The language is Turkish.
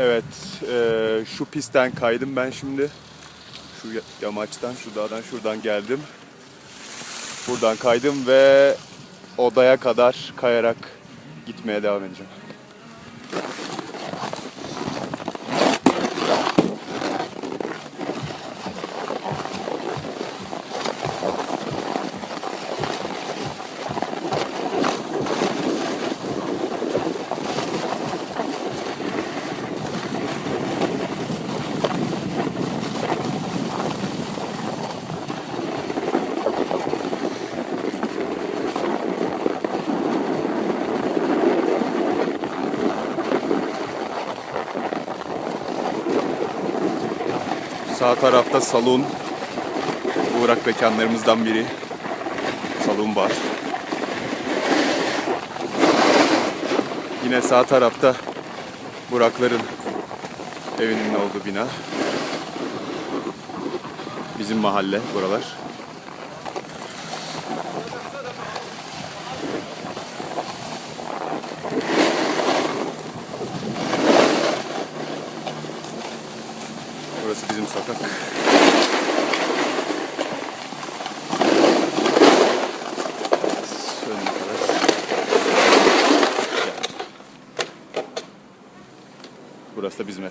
Evet, eee, şu pistten kaydım ben şimdi. Şu ya- yamaçtan, şu dağdan, şuradan geldim. Buradan kaydım ve odaya kadar kayarak gitmeye devam edeceğim. Sağ tarafta salon. Uğrak mekanlarımızdan biri. Salon var. Yine sağ tarafta Burakların evinin olduğu bina. Bizim mahalle buralar. Burası bizim sokak. Burası da bizim ev.